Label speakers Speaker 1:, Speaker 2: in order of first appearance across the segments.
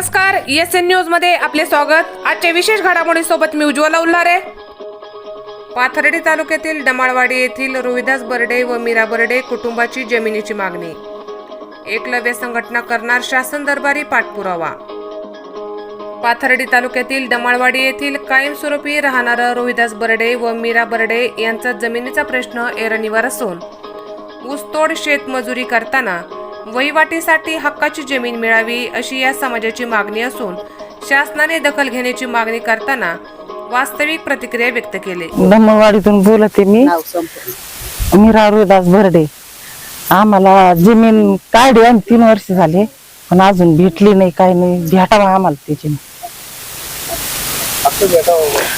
Speaker 1: नमस्कार S N न्यूजमध्ये आपले स्वागत. आजच्या विशेष घडामोडी सोबत मी उज्ज्वला उल्हारे. पाथर्डी तालुक्यातील डमाळवाडी येथील रोहिदास बर्डे व मीरा बर्डे कुटुंबाची जमिनीची मागणी. एकलव्य संघटना करणार शासन दरबारी पाठपुरावा. पाथर्डी तालुक्यातील डमाळवाडी येथील कायमस्वरूपी राहणारं रोहिदास बर्डे व मीरा बर्डे यांचा जमिनीचा प्रश्न एरणीवर असून ऊसतोड शेतमजुरी करताना वहिवाटीसाठी हक्काची जमीन मिळावी अशी या समाजाची मागणी असून शासनाने दखल घेण्याची मागणी करताना वास्तविक प्रतिक्रिया व्यक्त केली.
Speaker 2: धम्मवाडीतून बोलते मी. मी रारुदास भरडे. आम्हाला जमीन काढली आणि तीन वर्ष झाले. पण अजून भेटली नाही काही नाही. भेटावा आम्हाला त्याची.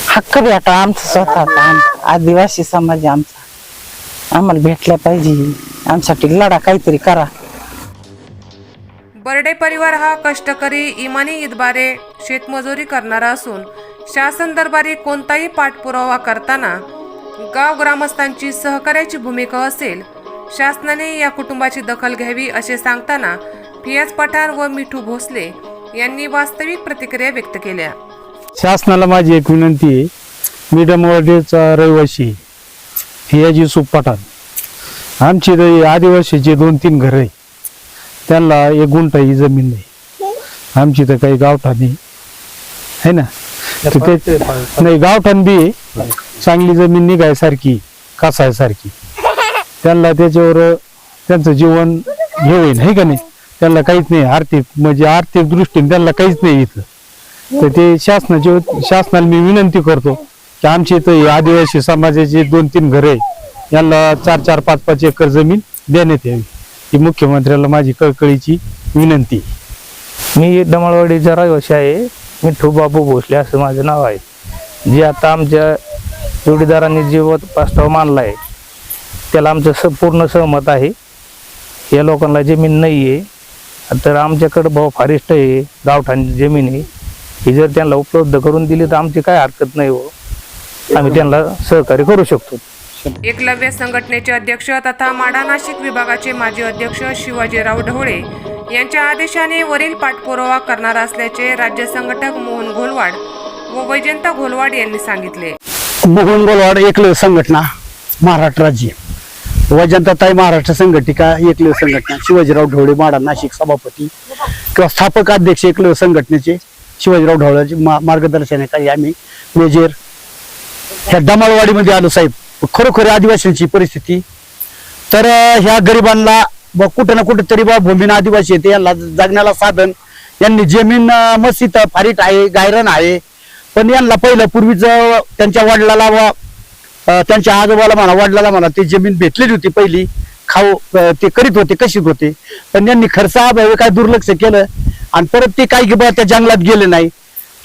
Speaker 2: हक्क भेटा आमचा स्वतःचा. आम- आदिवासी समाज आमचा. आम्हाला भेटल्या पाहिजे. आमच्यासाठी लढा काहीतरी करा.
Speaker 1: बर्डे परिवार हा कष्टकरी इमानी ईदबारे शेतमजुरी करणारा असून शासन दरबारी कोणताही पाठपुरावा करताना गाव ग्रामस्थांची सहकार्याची भूमिका असेल शासनाने या कुटुंबाची दखल घ्यावी असे सांगताना फियाज पठाण व मिठू भोसले यांनी वास्तविक प्रतिक्रिया व्यक्त केल्या
Speaker 3: शासनाला माझी एक विनंती आहे मी डमवाडीचा रहिवासी आहे. फियाजी सुपठाण आमची आदिवासीचे दोन तीन घर आहे त्यांना एक गुंठा ही जमीन नाही. आमची तर काही गावठाण आहे ना? तर ते- नाही गावठाण बी आहे. चांगली जमीन निघाय सारखी कासाय सारखी त्यांना त्याच्यावर त्यांचं जीवन हे होईल हे का नाही? त्यांना काहीच नाही आर्थिक म्हणजे आर्थिक दृष्टीने त्यांना काहीच नाही इथं. तर ते शासनाचे शासनाला मी विनंती करतो की आमचे इथं हे आदिवासी समाजाचे दोन तीन घरे आहे, यांना चार चार पाच पाच एकर जमीन देण्यात यावी. ही मुख्यमंत्र्याला माझी कळकळीची विनंती. आहे.
Speaker 4: मी डमळवाडीचा रहिवासी आहे. मिठू बाबू भोसले असं माझं नाव आहे. जे आता आमच्या जोडीदारांनी जे प्रस्ताव मानला आहे त्याला आमचं स पूर्ण सहमत आहे. या लोकांना जमीन नाही आहे तर आमच्याकडं भाऊ फारिस्ट आहे गावठाण जमीन आहे. ही जर त्यांना उपलब्ध करून दिली तर आमची काय हरकत नाही हो. आम्ही त्यांना सहकार्य करू शकतो.
Speaker 1: एकलव्य संघटनेचे अध्यक्ष तथा माडा नाशिक विभागाचे माजी अध्यक्ष शिवाजीराव ढवळे यांच्या आदेशाने वरील पाठपुरावा करणार असल्याचे राज्य संघटक मोहन घोलवाड व वैजंता घोलवाड यांनी सांगितले.
Speaker 5: मोहन घोलवाड एकलव्य संघटना महाराष्ट्र राज्य. वजंताताई महाराष्ट्र संघटिका एकलव्य संघटना शिवाजीराव ढवळे माडा नाशिक सभापती किंवा स्थापक अध्यक्ष एकलव्य संघटनेचे शिवाजीराव ढवळ्याचे मा मार्गदर्शनाखाली आम्ही मेजर ह्या दमाळवाडीमध्ये आलो साहेब. खरोखर आदिवासींची परिस्थिती. तर ह्या गरिबांना ब कुठं ना कुठं तरी बा भूमीन आदिवासी येते यांना जगण्याला साधन. यांनी जमीन मस्जिद फारीट आहे गायरन आहे. पण यांना पहिलं पूर्वीच त्यांच्या वडिलाला व त्यांच्या आजोबाला म्हणा वडिलाला म्हणा ती जमीन भेटलेली होती पहिली. खाऊ ते करीत होते कशीत होते. पण यांनी खर्चा काय दुर्लक्ष केलं. आणि परत ते काही बा त्या जंगलात गेले नाही.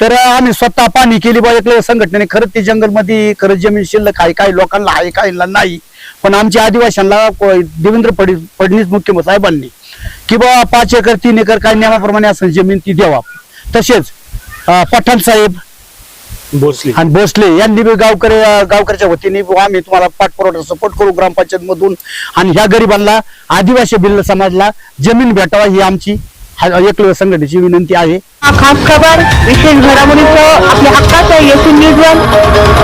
Speaker 5: तर आम्ही स्वतः पाणी केली बा एकल्या संघटनेने. खरंच ते जंगलमध्ये खरंच जमीन शिल्लक आहे काही लोकांना आहे काहींना नाही. पण आमच्या आदिवासींना को- देवेंद्र फडणवीस मुख्यमंत्री साहेबांनी की बा पाच एकर तीन एकर काही नियमाप्रमाणे असेल जमीन ती द्यावा. तसेच पठाण साहेब
Speaker 3: भोसले.
Speaker 5: आणि भोसले यांनी बी गावकरी गावकऱ्याच्या वतीने आम्ही तुम्हाला पाठपुरवठा सपोर्ट करू ग्रामपंचायत मधून आणि ह्या गरिबांना आदिवासी भिल्ल समाजला जमीन भेटावा ही आमची एकलव्य संघटनेची विनंती आहे.
Speaker 2: खास खबर विशेष घडामोडीचं आपल्या हक्काचं एस न्यूजवर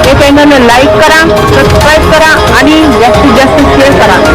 Speaker 2: हे चॅनल लाईक करा सबस्क्राईब करा आणि जास्तीत जास्त शेअर करा.